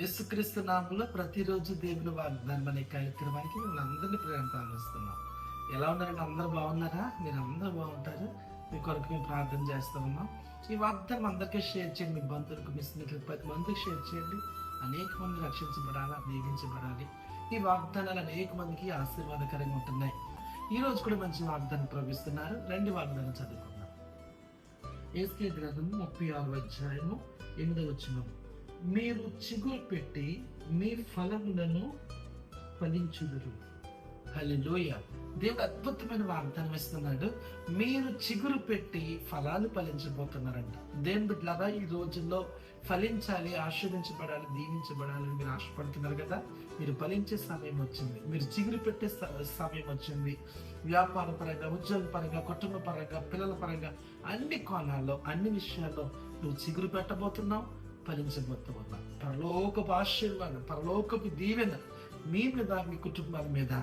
యేసుక్రీస్తు నామంలో ప్రతిరోజు దేవుని వాగ్దానం అనే కార్యక్రమానికి మిమ్మల్ని అందరినీ ప్రేమ ఎలా ఉన్నారంటే అందరూ బాగున్నారా? మీరు అందరూ బాగుంటారు? మీ కొరకు మేము ప్రార్థన చేస్తూ ఉన్నాం. ఈ వాగ్దానం అందరికీ షేర్ చేయండి. మీ బంధువులకు మీ స్నేహితులకు పది మందికి షేర్ చేయండి. అనేక మంది రక్షించబడాలా? దీవించబడాలి. ఈ వాగ్దానాలు అనేక మందికి ఆశీర్వాదకరంగా ఉంటున్నాయి. ఈ రోజు కూడా మంచి వాగ్దానం ప్రవేశిస్తున్నారు రెండు వాగ్దానం చదువుకుందాం. ఏస్కే గ్రంథము ముప్పై ఆరు అధ్యాయము ఎనిమిది వచ్చినాము మీరు చిగురు పెట్టి మీ ఫలములను ఫలించుదురు. హలోయ దేవుడు అద్భుతమైన వాగ్దానం ఇస్తున్నాడు. మీరు చిగురు పెట్టి ఫలాలు ఫలించబోతున్నారంట. దేని బిడ్డలారా ఈ రోజుల్లో ఫలించాలి ఆశీర్వించబడాలి దీవించబడాలని మీరు ఆశపడుతున్నారు కదా? మీరు ఫలించే సమయం వచ్చింది. మీరు చిగురు పెట్టే సమయం వచ్చింది. వ్యాపార పరంగా ఉద్యోగ పరంగా కుటుంబ పరంగా పిల్లల పరంగా అన్ని కోణాల్లో అన్ని విషయాల్లో నువ్వు చిగురు పెట్టబోతున్నావు. ఫలించబోతున్నావు పరలోకపు ఆశీర్వాదం పరలోకపు దీవెన మీ మీద మీ కుటుంబాల మీద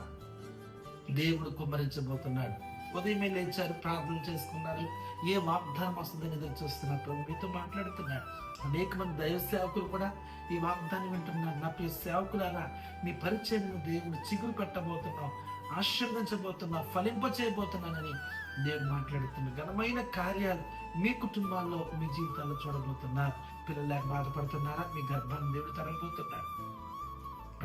దేవుడు కుమ్మరించబోతున్నాడు. ఉదయమే లేచారు ప్రార్థన చేసుకున్నారు. ఏ వాగ్దానం వస్తుందని ఎదురు చూస్తున్నప్పుడు మీతో మాట్లాడుతున్నాడు. అనేక మంది దైవ సేవకులు కూడా ఈ వాగ్దాన్ని వింటున్నారు. నా ప్రియ సేవకులారా మీ పరిచయం దేవుడు చిగురు పెట్టబోతున్నాం ఆశీర్వదించబోతున్నా ఫలింప చేయబోతున్నానని దేవుడు మాట్లాడుతున్న ఘనమైన కార్యాలు మీ కుటుంబాల్లో మీ జీవితాల్లో చూడబోతున్నారు. పిల్లలు బాధపడుతున్నారా? మీ గర్భాన్ని దేవుడు తరలిపోతున్నారు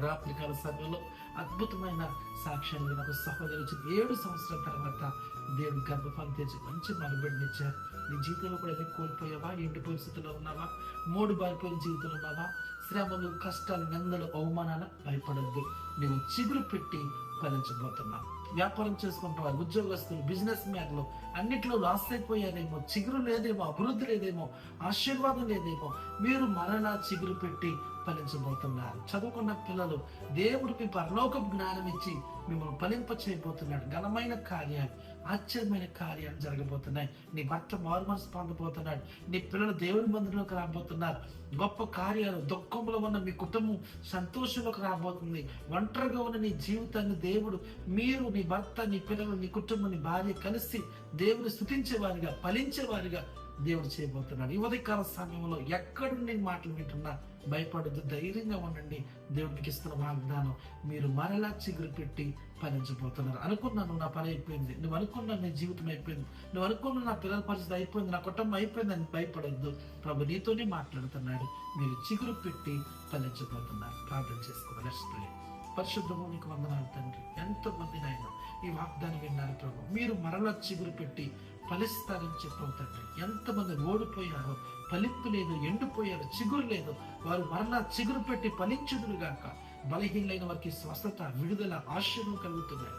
రాత్రికాల సమయంలో అద్భుతమైన సాక్ష్యాన్ని నాకు సహోదరు వచ్చింది ఏడు సంవత్సరాల తర్వాత దేవుడు గర్భఫలం తెచ్చి మంచి మరబడినిచ్చారు నీ జీవితంలో కూడా ఎన్ని కోల్పోయావా? ఎండు పరిస్థితుల్లో ఉన్నావా? మూడు బారిపోయిన జీవితంలో ఉన్నావా? శ్రమలు కష్టాలు నిందలు అవమానాలు భయపడద్దు. నువ్వు చిగురు పెట్టి ఫలించబోతున్నావు. వ్యాపారం చేసుకుంటున్నారు ఉద్యోగస్తులు బిజినెస్ మ్యాన్లు అన్నిట్లో లాస్ అయిపోయారేమో చిగురు లేదేమో అభివృద్ధి లేదేమో ఆశీర్వాదం లేదేమో మీరు మరలా చిగురు పెట్టి ఫలించబోతున్నారు. చదువుకున్న పిల్లలు దేవుడికి పరలోక జ్ఞానం ఇచ్చి మిమ్మల్ని ఫలింప చేయబోతున్నాడు ఘనమైన కార్యాలు ఆశ్చర్యమైన కార్యాలు జరగబోతున్నాయి. నీ భర్త మారు మనసు పొందబోతున్నాడు నీ పిల్లలు దేవుని మందిరంలోకి రాబోతున్నారు. గొప్ప కార్యాలు దుఃఖంలో ఉన్న మీ కుటుంబం సంతోషంలోకి రాబోతుంది. ఒంటరిగా ఉన్న నీ జీవితాన్ని దేవుడు మీరు నీ భర్త నీ పిల్లలు నీ కుటుంబం నీ భార్య కలిసి దేవుని స్థుతించేవారిగా ఫలించేవారిగా దేవుడు చేయబోతున్నాడు. ఈ ఉదయకాల సమయంలో ఎక్కడ నుండి మాటలు వింటున్నా భయపడద్దు ధైర్యంగా ఉండండి. దేవుడికి ఇస్తున్న వాగ్దానం. మీరు మరలా చిగురు పెట్టి ఫలించబోతున్నారు అనుకున్నాను నా పని అయిపోయింది. నువ్వు అనుకున్నాను నీ జీవితం అయిపోయింది. నువ్వు అనుకున్న నా పిల్లల పరిస్థితి అయిపోయింది నా కుటుంబం అయిపోయింది అని భయపడద్దు. ప్రభు నీతోనే మాట్లాడుతున్నాడు. మీరు చిగురు పెట్టి ఫలించబోతున్నారు ప్రార్థన చేసుకోవాలి Let's పరిశుద్ధము నీకు వందనాలు తండ్రి. ఎంతో మంది నాయన ఈ వాగ్దానం విన్నారు ప్రభు. మీరు మరలా చిగురు పెట్టి ఫలిస్తారని చెప్పావు తండ్రి. ఎంతమంది ఓడిపోయారో ఫలింపు లేదు ఎండిపోయారు చిగురు లేదు. వారు మరలా చిగురు పెట్టి ఫలించుదురు గాక. బలహీనైన వారికి స్వస్థత విడుదల ఆశ్చర్యం కలుగుతున్నాయి.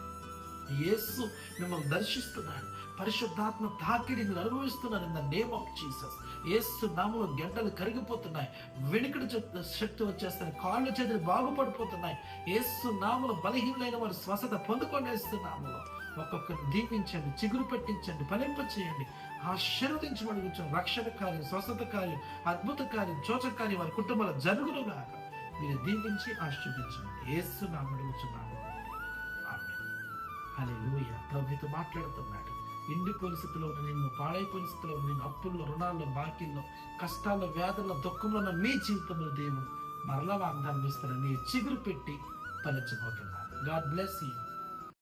యేసు మిమ్మల్ని దర్శిస్తున్నాడు. పరిశుద్ధాత్మ తాకిడి మీరు అనుభవిస్తున్నారు in the name of Jesus. Yesu నామలో గంటలు కరిగిపోతున్నాయి. వెనుకడు శక్తి వచ్చేస్తాయి. కాళ్ళు చేతులు బాగుపడిపోతున్నాయి. యేసు నామలో బలహీనమైన వారు స్వస్థత పొందుకొని యేసు నామలో. ఒక్కొక్కరిని దీవించండి చిగురు పెట్టించండి ఫలింప చేయండి. ఆశీర్వదించమని కూర్చొని రక్షణ కార్యం స్వస్థత కార్యం అద్భుత కార్యం చోచ కార్యం వారి కుటుంబాల జరుగునుగా మీరు దీవించి ఆశీర్వదించండి. యేసు నామడు కూర్చున్నాను హల్లెలూయ. ప్రభుతో మాట్లాడుతున్నాడు. ఇండి పరిస్థితిలో ఉన్న నిన్ను పాడై పరిస్థితుల్లో ఉన్న అప్పుల్లో రుణాల్లో బాకీల్లో కష్టాల్లో వ్యాధుల్లో దుఃఖంలో ఉన్న మీ జీవితంలో దేవుడు మరలా వాగ్దానం ఇస్తారని చిగురు పెట్టి ఫలించబోతున్నారు గాడ్ బ్లెస్ యూ.